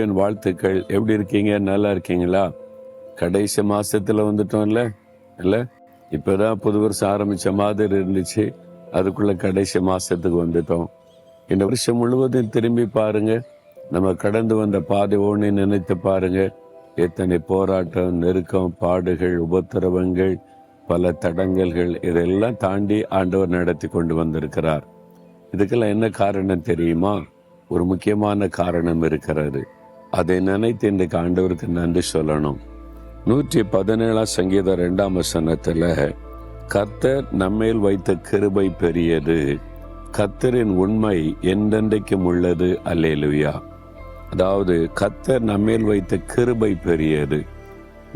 என் வாழ்த்துக்கள். எப்படி இருக்கீங்க? நல்லா இருக்கீங்களா? கடைசி மாசத்துல வந்துட்டோம்ல இல்ல? இப்பதான் புது வருஷம் ஆரம்பிச்ச மாதிரி இருந்துச்சு. அதுக்குள்ள கடைசி மாசத்துக்கு வந்துட்டோம். இந்த வருஷம் முழுவதும் திரும்பி பாருங்க. நம்ம கடந்து வந்த பாதை ஒன்று நினைத்து பாருங்க. எத்தனை போராட்டம் நெருக்கம் பாடுகள் உபத்திரவங்கள் பல தடங்கல்கள் இதெல்லாம் தாண்டி ஆண்டவர் நடத்தி கொண்டு வந்திருக்கிறார். இதுக்கெல்லாம் என்ன காரணம் தெரியுமா? ஒரு முக்கியமான காரணம் இருக்கிறது. அதை நினைத்து இன்றைக்கு ஆண்டவருக்கு நன்றி சொல்லணும். நூற்றி பதினேழாம் சங்கீதம் ரெண்டாம் வசனத்தில் கர்த்தர் நம்மேல் வைத்த கிருபை பெரியது. கத்தரின் உண்மை என்றென்றைக்கும் உள்ளது. அல்லேலுயா. அதாவது கத்தர் நம்மேல் வைத்த கிருபை பெரியது.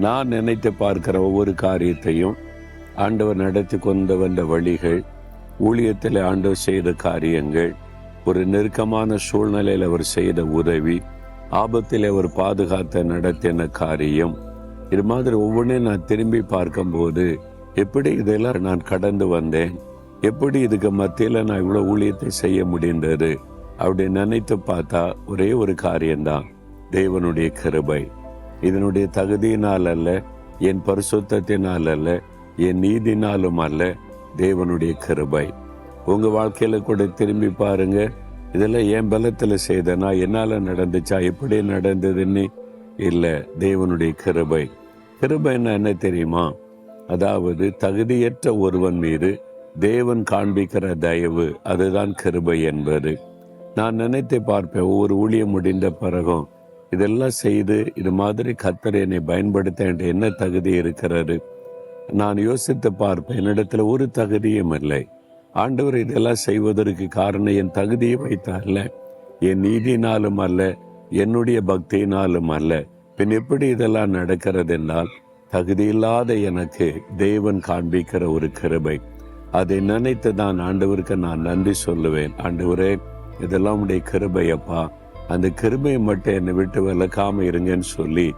நான் நினைத்து பார்க்கிற ஒவ்வொரு காரியத்தையும் ஆண்டவர் நடத்தி கொண்டு வந்த வழிகள் ஊழியத்தில் ஆண்டவர் செய்த காரியங்கள் ஒரு நெருக்கமான சூழ்நிலையில் அவர் செய்த உதவி ஆபத்தில் அவர் பாதுகாத்த நடத்தின காரியம். இது மாதிரி ஒவ்வொன்றையும் நான் திரும்பி பார்க்கும்போது எப்படி இதெல்லாம் நான் கடந்து வந்தேன்? எப்படி இதுக்கு மத்தியில் நான் இவ்வளோ ஊழியத்தை செய்ய முடிந்தது? அப்படி நினைத்து பார்த்தா ஒரே ஒரு காரியம்தான் தேவனுடைய கிருபை. இதனுடைய தகுதியினால் அல்ல என் பரிசுத்தத்தினால் அல்ல என் நீதினாலும் அல்ல தேவனுடைய கிருபை. உங்கள் வாழ்க்கையில் கூட திரும்பி பாருங்கள் இதெல்லாம் என் பலத்தில் செய்தனா என்னால் நடந்துச்சா எப்படி நடந்ததுன்னு? இல்லை தேவனுடைய கிருபை. கிருபைன்னா என்ன தெரியுமா? அதாவது தகுதியற்ற ஒருவன் மீது தேவன் காண்பிக்கிற தயவு அதுதான் கிருபை என்பது. நான் நினைத்து பார்ப்பேன் ஒவ்வொரு ஊழியம் முடிந்த பிறகும் இதெல்லாம் செய்து இது மாதிரி கத்தர் என்னை பயன்படுத்த என்ற என்ன தகுதி இருக்கிறது? நான் யோசித்து பார்ப்பேன் என்னிடத்துல ஒரு தகுதியும் இல்லை. ஆண்டவர் இதெல்லாம் செய்வதற்கு காரணம் என் தகுதியை வைத்தார்ல. என் நீதினாலும் அல்ல என்னுடைய பக்தியினாலும் அல்ல. பின் எப்படி இதெல்லாம் நடக்கிறது என்றால் தகுதியில்லாத எனக்கு தேவன் காண்பிக்கிற ஒரு கிருபை. அதை நினைத்து தான் ஆண்டவருக்கு நான் நன்றி சொல்லுவேன். ஆண்டவரே இதெல்லாம் உடைய கிருபையப்பா. அந்த கிருபையை மட்டும் என்னை விட்டு விளக்காம இருங்கன்னு சொல்லி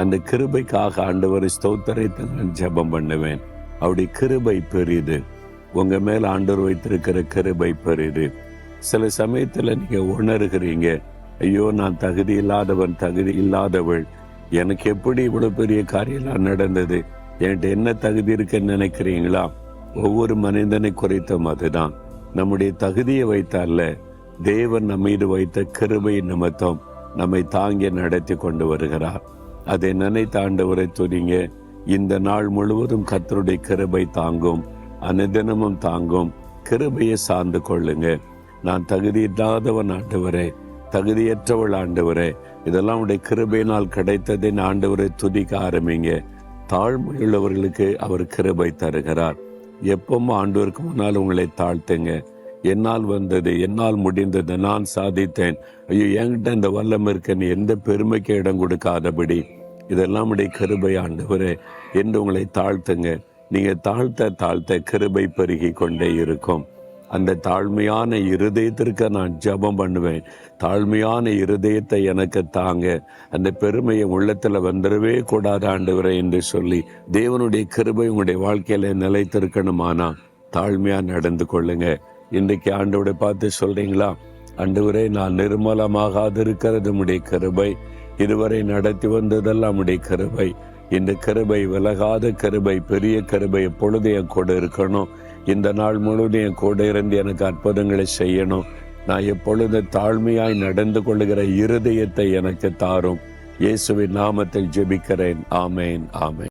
அந்த கிருபைக்காக ஆண்டவர் ஸ்தோத்தரைத்து நான் ஜெபம் பண்ணுவேன். அவருடைய கிருபை பெரியது உங்க மேல ஆண்டவர் வைத்திருக்கிற கிருபை பெறுது. சில சமயத்துல நீங்க உணர்கிறீங்க ஐயோ நான் தகுதி இல்லாதவன் தகுதி இல்லாதவள். எனக்கு எப்படி இவ்வளவு பெரிய காரியம்லாம் நடந்தது? என்கிட்ட என்ன தகுதி இருக்குன்னு நினைக்கிறீங்களா? ஒவ்வொரு மனிதனை குறைத்தும் அதுதான். நம்முடைய தகுதியை வைத்தால தேவன் நம்ம மீது வைத்த கிருபை நிமித்தம் நம்மை தாங்கி நடத்தி கொண்டு வருகிறார். அதை நினைத்த ஆண்டவரை துணிங்க இந்த நாள் முழுவதும் கத்தருடைய கிருபை தாங்கும். அனுதினமும் தாங்கும். கிருபையை சார்ந்து கொள்ளுங்க நான் தகுதி இல்லாதவன் ஆண்டவரே தகுதியற்றவள் ஆண்டவரே. இதெல்லாம் உடைய கிருபையினால் கிடைத்ததை ஆண்டவரை துதிக்க ஆரம்பிங்க. தாழ்மையுள்ளவர்களுக்கு அவர் கிருபை தருகிறார். எப்பவும் ஆண்டவருக்கு முன்னால் உங்களை தாழ்த்துங்க. என்னால் வந்தது என்னால் முடிந்தது நான் சாதித்தேன். ஐயோ என்கிட்ட இந்த வல்லம் இருக்கன்னு எந்த பெருமைக்கு இடம் கொடுக்காதபடி. இதெல்லாம் உடைய கிருபை ஆண்டவரே. என்று உங்களை தாழ்த்துங்க. நீங்கள் தாழ்த்த தாழ்த்த கிருபை பெருகி கொண்டே இருக்கும். அந்த தாழ்மையான இருதயத்திற்கு நான் ஜெபம் பண்ணுவேன். தாழ்மையான இருதயத்தை எனக்கு தாங்க. அந்த பெருமையை உள்ளத்தில் வந்துடவே கூடாது ஆண்டுவரை என்று சொல்லி தேவனுடைய கிருபை உங்களுடைய வாழ்க்கையில நிலைத்திருக்கணுமானா தாழ்மையாக நடந்து கொள்ளுங்க. இன்றைக்கு ஆண்டவரை பார்த்து சொல்கிறீங்களா அன்றுவரை நான் நிர்மலமாகாது இருக்கிறது உடைய கிருபை. இதுவரை நடத்தி வந்ததெல்லாம் உடைய கிருபை. இந்த கிருபை விலகாத கிருபை பெரிய கிருபை எப்பொழுது என் கூட இருக்கணும்? இந்த நாள் முழுவதும் என் கூட இருந்து எனக்கு அற்புதங்களை செய்யணும். நான் எப்பொழுது தாழ்மையாய் நடந்து கொள்ளுகிற இருதயத்தை எனக்கு தாரும். இயேசுவின் நாமத்தில் ஜெபிக்கிறேன். ஆமேன் ஆமேன்.